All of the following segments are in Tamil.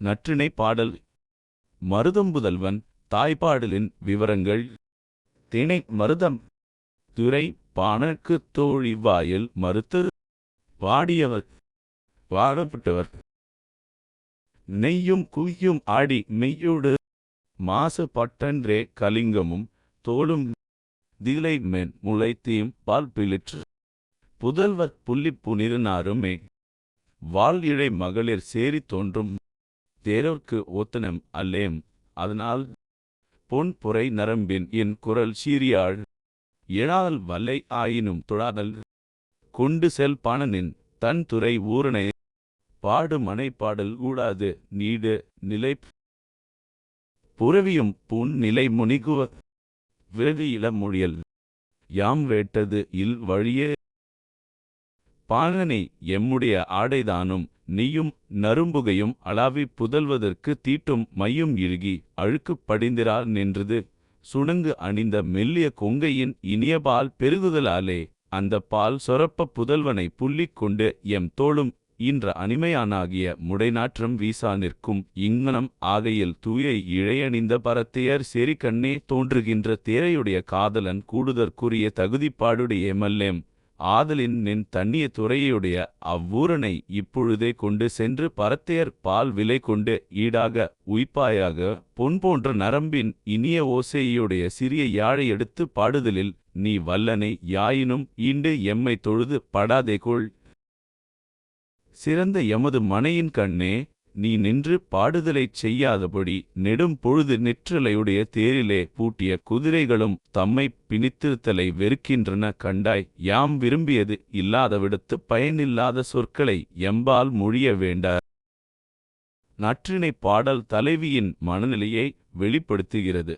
நற்றிணை பாடல். மருதம்புதல்வன் தாய்ப்பாடலின் விவரங்கள். திணை மருதம். துறை பாணர்க்கு தோழி வாயில் மறுத்து. வாடியவர் வாழப்பட்டவர் நெய்யும் குய்யும் ஆடி மெய்யோடு. மாசு பட்டன்றே கலிங்கமும். தோளும். திலை மென் முளைத்தீம் பால் பிளிற்று. புதல்வர் புள்ளிப் புனிதனாருமே. வாள் இழை மகளிர் சேரி தோன்றும். தேரோர்க்கு ஓத்தனம் அல்லேம். அதனால் பொன் புரை நரம்பின் என் குரல் சீரியாள் எழால் வல்லை ஆயினும் தொழாதல். கொண்டு செல் பாணனின் தன் துறை ஊரனை பாடு மனைப்பாடல் கூடாது நீடு நிலை புரவியும் புன் நிலை முனிகுவ. விறகு இளமொழியல் யாம் வேட்டது இல் வழியே. பாகனை எம்முடைய ஆடைதானும் நீயும் நரும்புகையும் அளாவி புதல்வதற்கு தீட்டும் மையும் இழுகி அழுக்குப் படிந்திரார் நின்றது. சுணங்கு அணிந்த மெல்லிய கொங்கையின் இனிய பால் பெருகுதலாலே அந்த பால் சொரப்ப புதல்வனை புள்ளிக் கொண்டு எம் தோளும் இன்ற அனிமையானாகிய முடைநாற்றம் வீசா நிற்கும். இங்ஙனம் ஆகையில் தூய இழையணிந்த பரத்தையர் செறிகண்ணே தோன்றுகின்ற தேரையுடைய காதலன் கூடுதற்குரிய தகுதிப்பாடுடைய மல்லேம் ஆதலின் நின் தண்ணிய துறையுடைய அவ்வூரனை இப்பொழுதே கொண்டு சென்று பரத்தையர் பால் விலை கொண்டு ஈடாக உய்ப்பாயாக பொன் போன்ற நரம்பின் இனிய ஓசையுடைய சிறிய யாழை எடுத்து பாடுதலில் நீ வல்லனை யாயினும் ஈண்டு எம்மை தொழுது படாதே கொள். சிறந்த எமது மனையின் கண்ணே நீ நின்று பாடுதலைச் செய்யாதபடி நெடும் பொழுது நெற்றலையுடைய தேரிலே பூட்டிய குதிரைகளும் தம்மை பிணித்திருத்தலை வெறுக்கின்றன கண்டாய். யாம் விரும்பியது இல்லாதவிடத்து பயனில்லாத சொற்களை எம்பால் மொழிய வேண்ட நற்றினை பாடல் தலைவியின் மனநிலையை வெளிப்படுத்துகிறது.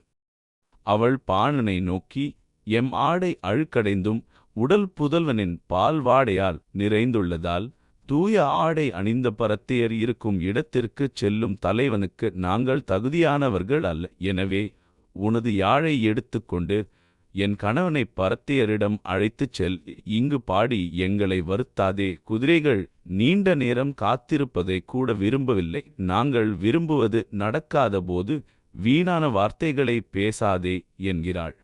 அவள் பாணனை நோக்கி எம் ஆடை அழுக்கடைந்தும் உடல் புதல்வனின் பால்வாடையால் நிறைந்துள்ளதால் தூய ஆடை அணிந்த பரத்தையர் இருக்கும் இடத்திற்குச் செல்லும் தலைவனுக்கு நாங்கள் தகுதியானவர்கள் அல்ல. எனவே உனது யாழை எடுத்துக்கொண்டு என் கணவனை பரத்தையரிடம் அழைத்துச் செல். இங்கு பாடி எங்களை வருத்தாதே. குதிரைகள் நீண்ட நேரம் காத்திருப்பதை கூட விரும்பவில்லை. நாங்கள் விரும்புவது நடக்காதபோது வீணான வார்த்தைகளை பேசாதே என்கிறாள்.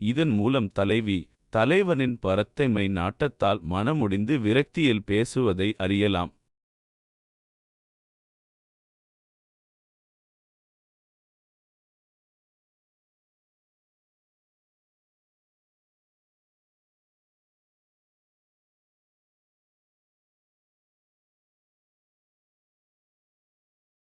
இதன் மூலம் தலைவி தலைவனின் பரத்தைமை நாட்டத்தால் மனமுடிந்து விரக்தியில் பேசுவதை அறியலாம்.